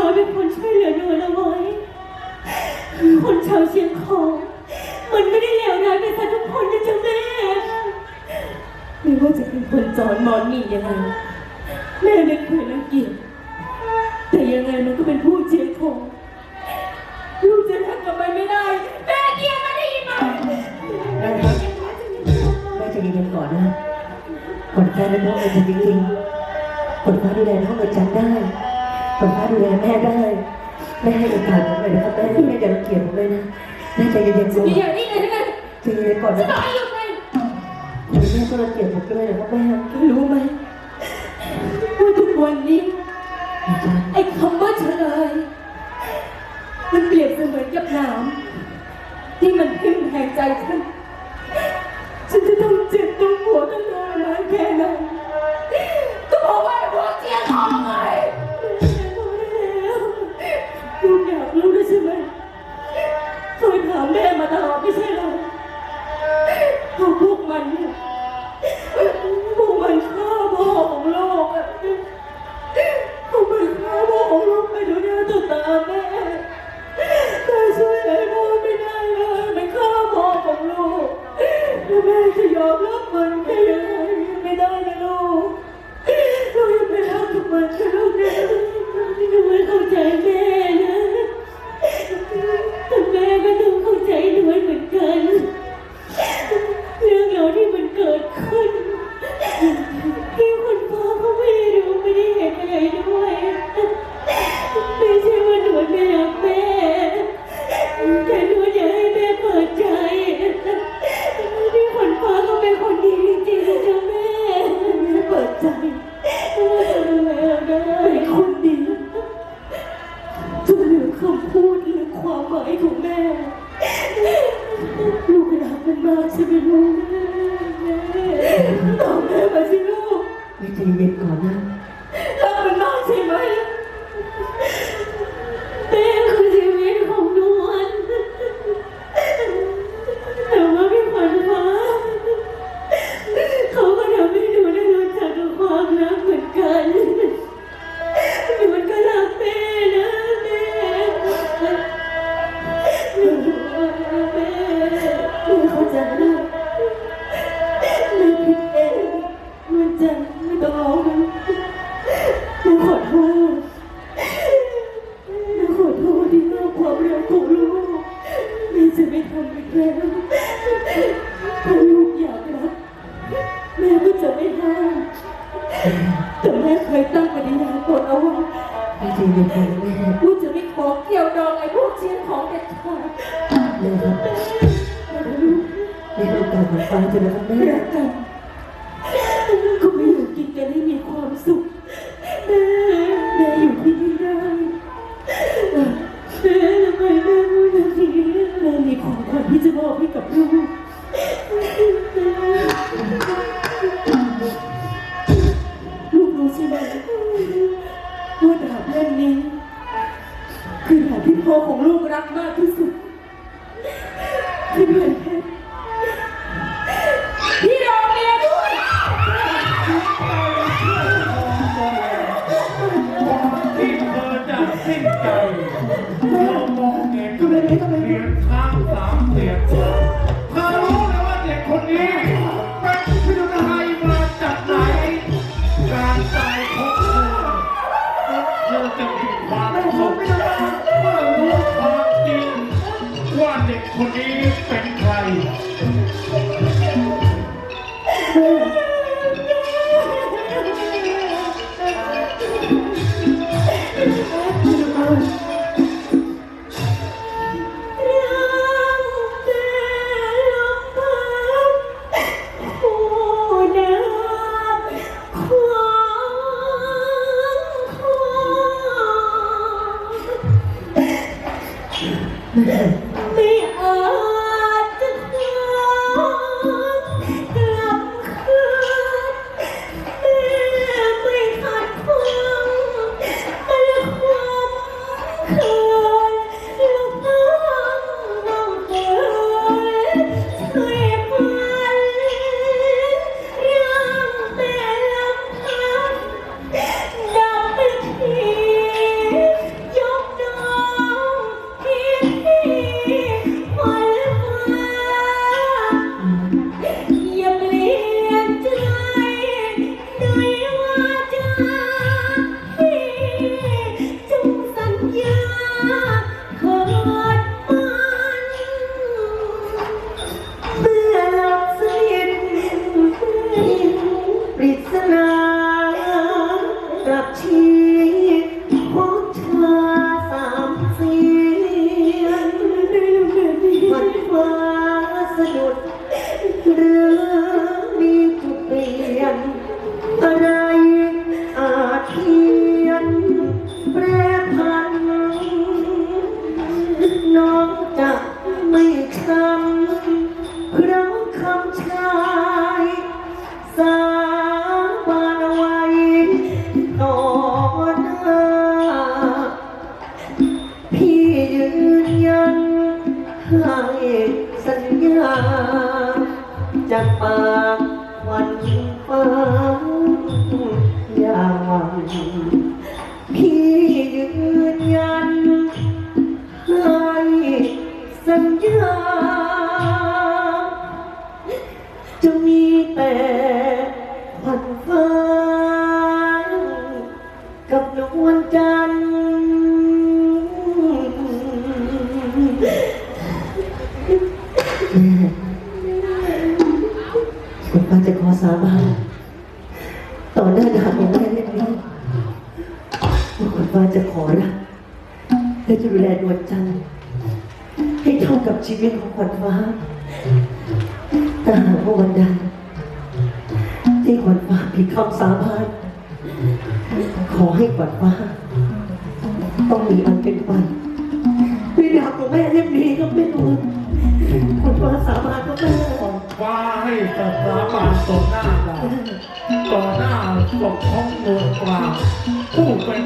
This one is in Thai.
พี่ขวัญฟ้าเป็นคนช่วยเหลือนวลเอาไว้ คนชาวเชียงของมันไม่ได้เลวร้ายไปซะทุกคนนะจ๊ะแม่ไม่ว่าจะเป็นคนจอนมอนนี่ยังไงแม่ไม่เคยรังเกียจแต่ยังไงมันก็เป็นผู้เชียงของลูกจะทำกับมันไม่ได้แม่เกียดมันได้ยินไหมแม่ครับแม่จะเย็นก่อนนะผลฟ้าเป็นน้องเอ๋ยจริงๆผลฟ้าดูแลน้องเอ๋ยจันได้ ผลฟ้าดูแลแม่ได้แม่ให้โอกาสผมเลยนะครับแม่แม่อย่ารังเกียจผมเลยนะแม่ใจเย็นๆก่อนมีอย่างนี้เลยนะใจเย็นๆก่อนจะนะบอกให้หยุดไงแม่ก็รังเกียจผมด้วยนะครับแม่รู้ไหม ม่จะยอมรับมันได้ยังไงไม่ได้นะลูก เรายังไม่รักกับมันนะลูกนะหนูไม่เข้าใจแม่ มันมากใช่ไหมลูกตอบแม่มาสิลูกแม่ใจเย็นๆก่อนนะ เข้าใจลูกไม่ผิดเองมันจะไม่ต้องร้องหนูขอโทษหนูขอโทษที่นอกความรักของลูกแม่จะไม่ทำอีกแล้วถ้าลูกอยากรักแม่ก็จะไม่ห้ามแต่แม่เคยตั้งปฏิญาณตนเอาไว้แม่ใจเย็นๆก่อนนะแม่ ว่าจะไม่ขอเกี่ยวดองไอ้พวกเชียนของเด็ดขาดแม่ครับแม่นะ ม่ให้โอกาสผลฟ้าเถอะนะครับแม่รักกันก็ไม่อยู่กินกันให้มีความสุขแม่แม่อยู่ที่นี่ได้แม่ทำไมแม่พูดแบบนี้แม่มีของขวัญที่จะมอบให้กับลูกลูกรู้ใช่ไหมว่าดาบเล่มนี้คือดาบที่พ่อของลูกรักมากที่สุด จ ยุด หรือมีจุดเปลี่ยน อะไอาเทียนแปรพัน น้องจะไม่ทำเพคำชายสาบานไว้ต่อหน้พี่ยืนยันให้ จากปากวันยิงฟ้าย่าหวังพี่ยืนยันให้สัญญา สาบานต่อหน้าดาบของแม่เล็กน้อยว่าคุณป้าจะขอรักและจะดูแลดวงจันทร์ให้เท่ากับชีวิตของขวัญฟ้าถ้าหากว่าวันใดที่ขวัญฟ้าผิดคำสาบานขอให้ขวัญฟ้าต้องมีอันเป็นไปวิญญาณของแม่เล่มนี้ก็ไม่รู้ขวัญฟ้าสาบานก็แม่ ฟ้าให้ตัดสาบานต่อหน้าเราต่อหน้าปกครองเมืองกลางผู้เป็น